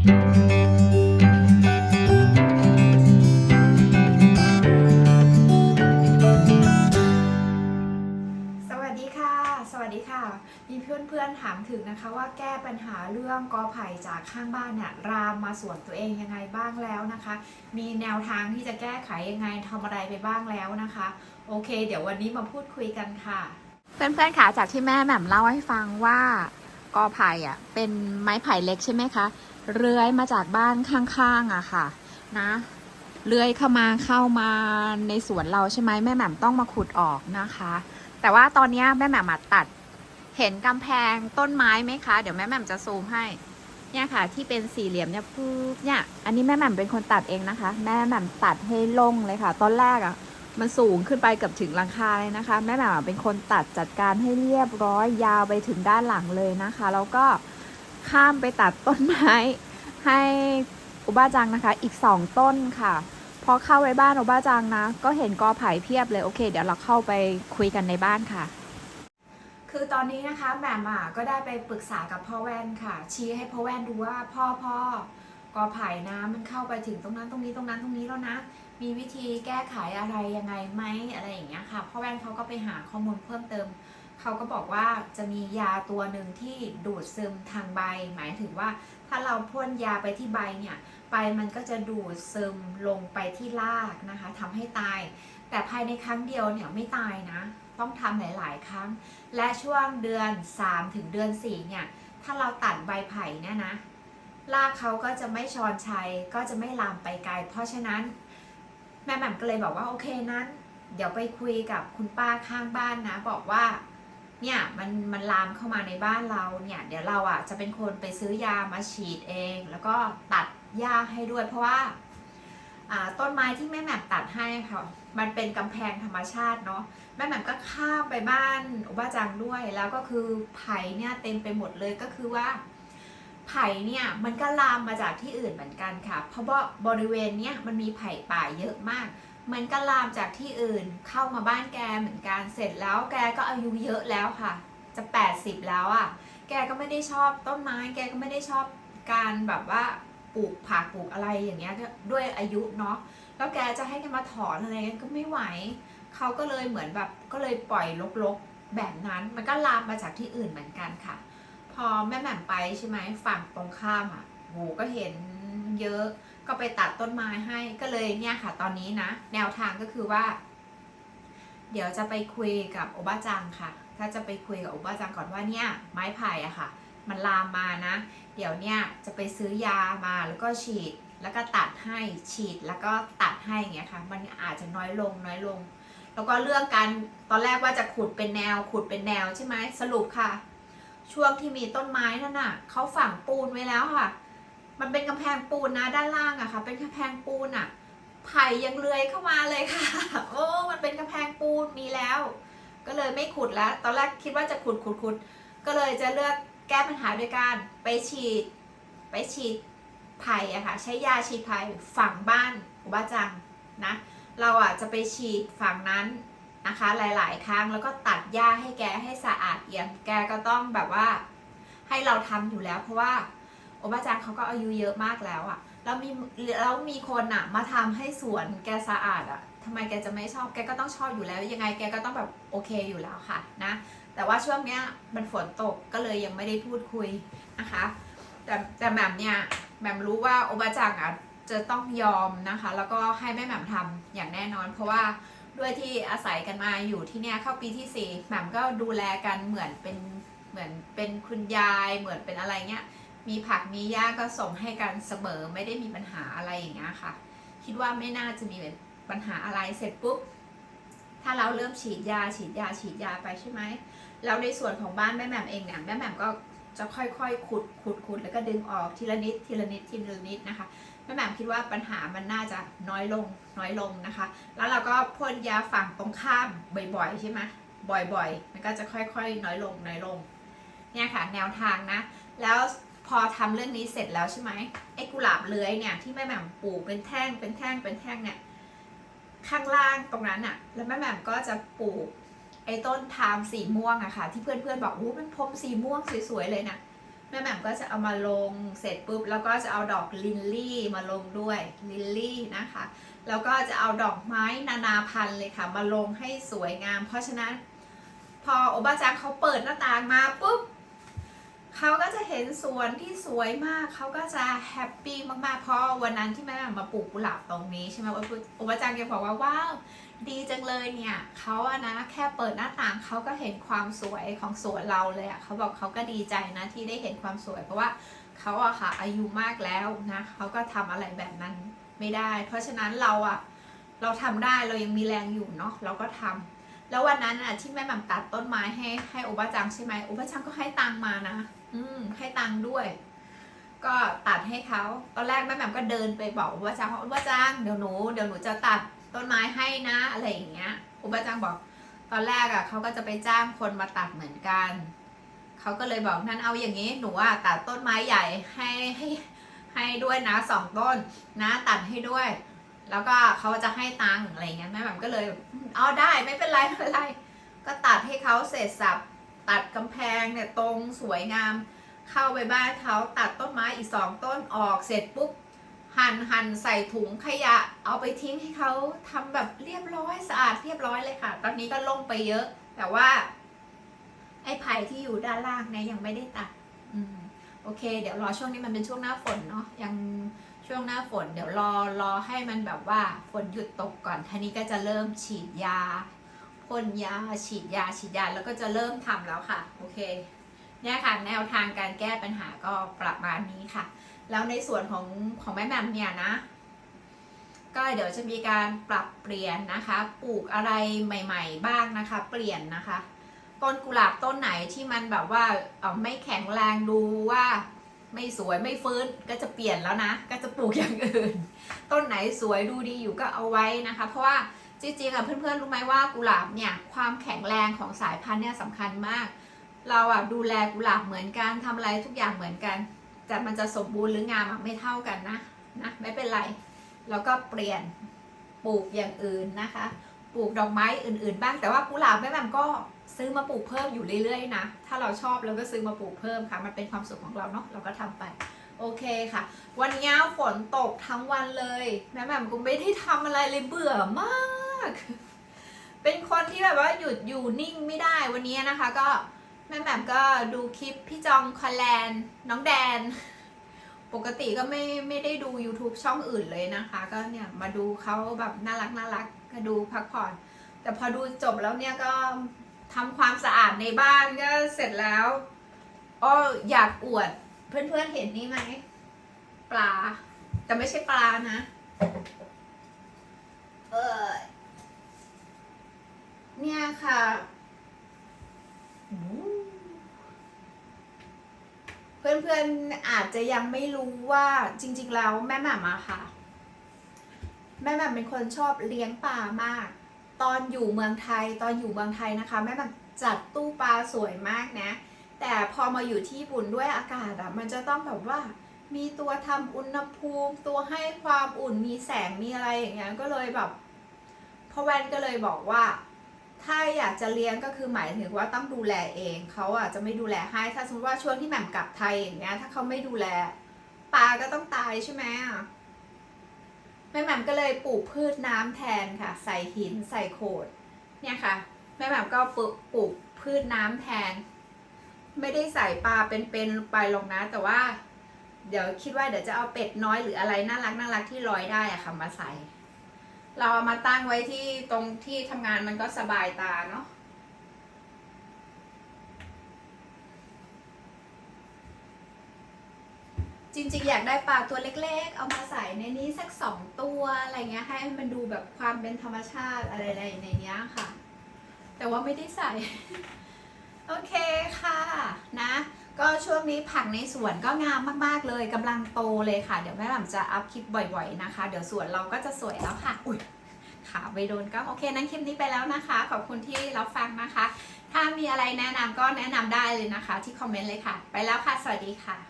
สวัสดีค่ะ สวัสดีค่ะ มีเพื่อนๆถามถึงนะคะว่าแก้ปัญหาเรื่องกอไผ่จากข้างบ้านเนี่ยรามมาสวนตัวเองยังไงบ้างแล้วนะคะ มีแนวทางที่จะแก้ไขยังไงทำอะไรไปบ้างแล้วนะคะ โอเค เดี๋ยววันนี้มาพูดคุยกันค่ะ เพื่อนๆค่ะจากที่แม่แหม่มเล่าให้ฟังว่ากอไผ่อะเป็นไม้ไผ่เล็กใช่ไหมคะ เลื้อยมาจากบ้านข้างๆอะค่ะ นะเลื้อยเข้ามาเข้ามาในสวนเราใช่ไหมแม่แหม่มต้องมาขุดออกนะคะ แต่ว่าตอนนี้แม่แหม่มมาตัดเห็นกำแพงต้นไม้ไหมคะ เดี๋ยวแม่แหม่มจะซูมให้เนี่ยค่ะ ที่เป็นสี่เหลี่ยมเนี่ยปุ๊บเนี่ยอันนี้แม่แหม่มเป็นคนตัดเองนะคะ แม่แหม่มตัดให้ลงเลยค่ะ ตอนแรกอะมันสูงขึ้นไปเกือบถึงหลังคาเลยนะคะ แม่แหม่มเป็นคนตัดจัดการให้เรียบร้อยยาวไปถึงด้านหลังเลยนะคะ แล้วก็ ข้ามไปตัดต้นไม้ ให้อุบ้าจังนะคะ อีกสองต้นค่ะ พอเข้าไปบ้านอุบ้าจังนะ ก็เห็นกอไผ่เพียบเลยโอเค เดี๋ยวเราเข้าไปคุยกันในบ้านค่ะ คือตอนนี้นะคะแหม่มอะก็ได้ไปปรึกษากับพ่อแว่นค่ะ ชี้ให้พ่อแว่นดูว่าพ่อพ่อกอไผ่นะมันเข้าไปถึงตรงนั้นตรงนี้ตรงนั้นตรงนี้แล้วนะ มีวิธีแก้ไขอะไรยังไงไหมอะไรอย่างเงี้ยค่ะพ่อแว่นเขาก็ไปหาข้อมูลเพิ่มเติม เขาก็บอกว่าจะมียาตัวหนึ่งที่ดูดซึมทางใบ หมายถึงว่าถ้าเราพ่นยาไปที่ใบเนี่ยใบมันก็จะดูดซึมลงไปที่รากนะคะทำให้ตาย แต่ภายในครั้งเดียวเนี่ยไม่ตายนะ ต้องทำหลาย ๆ ครั้ง และช่วงเดือน 3 ถึงเดือน 4 เนี่ย ถ้าเราตัดใบไผ่เนี่ยนะรากเขาก็จะไม่ชอนชัยก็จะไม่ลามไปไกล เพราะฉะนั้นแม่แหม่มก็เลยบอกว่าโอเคนั้น เดี๋ยวไปคุยกับคุณป้าข้างบ้านนะ บอกว่า เนี่ยมันมันลามเข้ามาในบ้านเราเนี่ยเดี๋ยวเราอะจะเป็นคนไปซื้อยามาฉีดเอง แล้วก็ตัดหญ้าให้ด้วย เพราะว่าต้นไม้ที่แม่แหม่มตัดให้ค่ะมันเป็นกำแพงธรรมชาติเนาะแม่แหม่มก็ข้ามไปบ้านอุบ้าจังด้วยแล้วก็คือไผ่เนี่ยเต็มไปหมดเลยก็คือว่าไผ่เนี่ยมันก็ลามมาจากที่อื่นเหมือนกันค่ะ เพราะว่าบริเวณเนี้ยมันมีไผ่ป่าเยอะมาก มันก็ลามจากที่อื่นเข้ามาบ้านแกเหมือนกันเสร็จแล้วแกก็อายุเยอะแล้วค่ะ จะ 80 แล้วอะ่ะ แกก็ไม่ได้ชอบต้นไม้ แกก็ไม่ได้ชอบการแบบว่าปลูกผักปลูกอะไรอย่างเงี้ยด้วยอายุเนาะแล้วแกจะให้แกมาถอนอะไรก็ไม่ไหวเขาก็เลยเหมือนแบบก็เลยปล่อยลกๆแบบนั้น มันก็ลามมาจากที่อื่นเหมือนกันค่ะ พอแม่แหม่มไปใช่ไหมฝั่งตรงข้ามอะโหก็เห็นเยอะ ก็ไปตัดต้นไม้ให้ก็เลยเนี่ยค่ะตอนนี้นะ แนวทางก็คือว่า เดี๋ยวจะไปคุยกับโอบ้าจังค่ะ ถ้าจะไปคุยกับโอบ้าจังก่อนว่าเนี่ย ไม้ไผ่อะค่ะ มันลามมานะ เดี๋ยวเนี่ยจะไปซื้อยามาแล้วก็ฉีดแล้วก็ตัดให้ฉีดแล้วก็ตัดให้อย่างเงี้ยค่ะ มันอาจจะน้อยลงน้อยลง แล้วก็เรื่องการตอนแรกว่าจะขุดเป็นแนวขุดเป็นแนวใช่ไหมสรุปค่ะ ช่วงที่มีต้นไม้นั่นน่ะเขาฝังปูนไว้แล้วค่ะ มันเป็นกำแพงปูนนะด้านล่างอะค่ะ เป็นกำแพงปูนอะไผ่ยังเลื้อยเข้ามาเลยค่ะ โอ้มันเป็นกำแพงปูนมีแล้ว ก็เลยไม่ขุดแล้ว ตอนแรกคิดว่าจะขุดขุดขุดก็เลยจะเลือกแก้ปัญหาด้วยการไปฉีด ไปฉีดไผ่อะค่ะ ใช้ยาฉีดไผ่ฝั่งบ้านอุบ้าจังนะ เราอะจะไปฉีดฝั่งนั้นนะคะ หลาย ๆ ครั้งแล้วก็ตัดหญ้าให้แกให้สะอาดเอี่ยมแกก็ต้องแบบว่า ให้เราทำอยู่แล้วเพราะว่า โอบาจังเขาก็อายุเยอะมากแล้วอะ่ะแล้วมีแล้วมีคนอะ มาทำให้สวนแกสะอาดอะ่ะทำไมแกจะไม่ชอบแกก็ต้องชอบอยู่แล้ว ยังไงแกก็ต้องแบบโอเคอยู่แล้วค่ะนะ แต่ว่าช่วงเนี้ยมันฝนตกก็เลยยังไม่ได้พูดคุยนะคะ แต่แต่แหม่มเนี่ยแหม่มรู้ว่าโอบาจังอะจะต้องยอมนะคะ แล้วก็ให้แม่แหม่มทำอย่างแน่นอน เพราะว่าด้วยที่อาศัยกันมาอยู่ที่เนี่ยเข้าปีที่สี่แหม่มก็ดูแลกันเหมือนเป็นเหมือนเป็นคุณยายเหมือนเป็นอะไรเงี้ย มีผักมีหญ้าก็ส่งให้กันเสมอไม่ได้มีปัญหาอะไรอย่างเงี้ยค่ะ คิดว่าไม่น่าจะมีปัญหาอะไรเสร็จปุ๊บ ถ้าเราเริ่มฉีดยาฉีดยาฉีดยาไปใช่ไหมแล้วในส่วนของบ้านแม่แหม่มเองเนี่ยแม่แหม่มก็จะค่อยๆขุดขุดขุดแล้วก็ดึงออกทีละนิดทีละนิดทีละนิดนะคะแม่แหม่มคิดว่าปัญหามันน่าจะน้อยลงน้อยลงนะคะ แล้วเราก็พ่นยาฝั่งตรงข้ามบ่อยๆ ใช่ไหมบ่อยๆ มันก็จะค่อยๆ น้อยลงน้อยลง เนี่ยค่ะ แนวทางนะ แล้ว พอทำเรื่องนี้เสร็จแล้วใช่ไหมไอ้กุหลาบเลื้อยเนี่ยที่แม่แหม่มปลูกเป็นแท่งเป็นแท่งเป็นแท่งเนี่ยข้างล่างตรงนั้นอะแล้วแม่แหม่มก็จะปลูกไอ้ต้นทามสีม่วงอะค่ะ ที่เพื่อนๆบอกอู้มันพรมสีม่วงสวยๆเลยนะแม่แหม่มก็จะเอามาลงเสร็จปุ๊บแล้วก็จะเอาดอกลินลี่มาลงด้วยลินลี่นะคะ แล้วก็จะเอาดอกไม้นานาพันธุ์เลยค่ะ มาลงให้สวยงาม เพราะฉะนั้น พอโอบาจังเขาเปิดหน้าต่างมาปุ๊บ เขาก็จะเห็นสวนที่สวยมากเขาก็จะแฮปปี้มากๆ เพราะวันนั้นที่แม่มาปลูกกุหลาบตรงนี้ใช่ไหมโอบาจังแกบอกว่าว้าวดีจังเลยเนี่ยเขาอะนะแค่เปิดหน้าต่างเขาก็เห็นความสวยของสวนเราเลยอะเขาบอกเขาก็ดีใจนะที่ได้เห็นความสวย เพราะว่าเขาอะค่ะอายุมากแล้วนะเขาก็ทำอะไรแบบนั้นไม่ได้ เพราะฉะนั้นเราอะเราทำได้เรายังมีแรงอยู่เนาะเราก็ทำแล้ววันนั้นอะที่แม่หม่ำตัดต้นไม้ให้ให้อบาจังใช่ไหมอบาจังก็ให้ตังมานะ อืม ให้ตังค์ด้วย ก็ตัดให้เขาตอนแรกแม่แหม่มก็เดินไปบอกว่าจังว่าว่าจังเดี๋ยวหนูเดี๋ยวหนูจะตัดต้นไม้ให้นะอะไรอย่างเงี้ย อุบาจังบอก ตอนแรกอะเขาก็จะไปจ้างคนมาตัดเหมือนกันเขาก็เลยบอกนั่นเอาอย่างนี้หนูอะตัดต้นไม้ใหญ่ให้ให้ให้ด้วยนะสองต้น นะตัดให้ด้วย แล้วก็เขาจะให้ตังค์อะไรเงี้ยแม่แหม่มก็เลยเอาได้ไม่เป็นไรไม่เป็นไร ก็ตัดให้เขาเสร็จสับ ตัดกำแพงเนี่ยตรงสวยงาม เข้าไปบ้านเขาตัดต้นไม้อีกสองต้นออกเสร็จปุ๊บหั่นหั่นใส่ถุงขยะเอาไปทิ้งให้เขาทำแบบเรียบร้อยสะอาดเรียบร้อยเลยค่ะ ตอนนี้ก็ลงไปเยอะ แต่ว่า ไอ้ไผ่ที่อยู่ด้านล่างเนี่ยยังไม่ได้ตัด อืมโอเค เดี๋ยวรอช่วงนี้มันเป็นช่วงหน้าฝนเนาะยังช่วงหน้าฝน เดี๋ยวรอรอให้มันแบบว่าฝนหยุดตกก่อนทีนี้ก็จะเริ่มฉีดยา พ่นยาฉีดยาฉีดยาแล้วก็จะเริ่มทำแล้วค่ะ โอเคเนี่ยค่ะแนวทางการแก้ปัญหาก็ประมาณนี้ค่ะ แล้วในส่วนของของแม่แมมเนี่ยนะ ก็เดี๋ยวจะมีการปรับเปลี่ยนนะคะ ปลูกอะไรใหม่ ๆ บ้างนะคะ เปลี่ยนนะคะต้นกุหลาบต้นไหนที่มันแบบว่าเออไม่แข็งแรงดูว่าไม่สวยไม่ฟื้นก็จะเปลี่ยนแล้วนะ ก็จะปลูกอย่างอื่น ต้นไหนสวยดูดีอยู่ก็เอาไว้นะคะ เพราะว่า จริงๆอะเพื่อนๆรู้ไหมว่ากุหลาบเนี่ยความแข็งแรงของสายพันธุ์เนี่ยสำคัญมาก เราอะดูแลกุหลาบเหมือนกันทำอะไรทุกอย่างเหมือนกัน แต่มันจะสมบูรณ์หรืองามไม่เท่ากันนะนะไม่เป็นไรแล้วก็เปลี่ยนปลูกอย่างอื่นนะคะ ปลูกดอกไม้อื่นๆ บ้างแต่ว่ากุหลาบแม่แม่มก็ซื้อมาปลูกเพิ่มอยู่เรื่อยๆนะถ้าเราชอบเราก็ซื้อมาปลูกเพิ่มค่ะ มันเป็นความสุขของเราเนาะเราก็ทำไปโอเคค่ะ วันนี้ฝนตกทั้งวันเลยแม่แหม่มก็ไม่ได้ทำอะไรเลยเบื่อมาก เป็นคนที่แบบว่าหยุดอยู่นิ่งไม่ได้วันนี้นะคะ ก็แม่แหม่มก็ดูคลิปพี่จองคอนแลนน้องแดน ปกติก็ไม่ไม่ได้ดู YouTube ช่องอื่นเลยนะคะ ก็เนี่ยมาดูเขาแบบน่ารักน่ารักก็ดูพักผ่อน แต่พอดูจบแล้วเนี่ยก็ทำความสะอาดในบ้านก็เสร็จแล้วอ้ออยากอวด เพื่อนๆเห็นนี่ไหมปลา แต่ไม่ใช่ปลานะ เออ เนี่ยค่ะอู้เพื่อนๆอาจจะยังไม่รู้ว่าจริง ๆ แล้วแม่หม่ำอะค่ะ แม่แหม่มเป็นคนชอบเลี้ยงปลามาก ตอนอยู่เมืองไทยตอนอยู่เมืองไทยนะคะ แม่แหม่มจัดตู้ปลาสวยมากนะ แต่พอมาอยู่ที่ญี่ปุ่นด้วยอากาศอะมันจะต้องแบบว่า มีตัวทำอุณหภูมิ ตัวให้ความอุ่นมีแสงมีอะไรอย่างเงี้ยก็เลยแบบพ่อแว่นก็เลยบอกว่า ถ้าอยากจะเลี้ยงก็คือหมายถึงว่าต้องดูแลเองเขาอะจะไม่ดูแลให้ ถ้าสมมติว่าช่วงที่แหม่มกลับไทยอย่างเงี้ยถ้าเขาไม่ดูแลปลาก็ต้องตายใช่ไหมอะแม่แหม่มก็เลยปลูกพืชน้ำแทนค่ะ ใส่หินใส่โขดเนี่ยค่ะแม่แหม่มก็ปลูกปลูกพืชน้ำแทน ไม่ได้ใส่ปลาเป็นๆไปลงนะ แต่ว่า เดี๋ยวคิดว่าเดี๋ยวจะเอาเป็ดน้อยหรืออะไรน่ารักน่ารักที่ลอยได้อะค่ะมาใส่ เราเอามาตั้งไว้ที่ตรงที่ทำงานมันก็สบายตาเนาะจริงๆ อยากได้ปลาตัวเล็กๆ เอามาใส่ในนี้สักสองตัวอะไรเงี้ยให้มันดูแบบความเป็นธรรมชาติอะไรๆในเนี้ยค่ะ แต่ว่าไม่ได้ใส่ โอเคค่ะนะ ก็ช่วงนี้ผักในสวนก็งามมากๆเลยกำลังโตเลยค่ะ เดี๋ยวแม่หล่ำจะอัพคลิปบ่อย ๆนะคะ เดี๋ยวสวนเราก็จะสวยแล้วค่ะ อุ้ยขาไปโดนก็โอเคนั้นคลิปนี้ไปแล้วนะคะ ขอบคุณที่รับฟังนะคะ ถ้ามีอะไรแนะนำก็แนะนำได้เลยนะคะ ที่คอมเมนต์เลยค่ะ ไปแล้วค่ะ สวัสดีค่ะ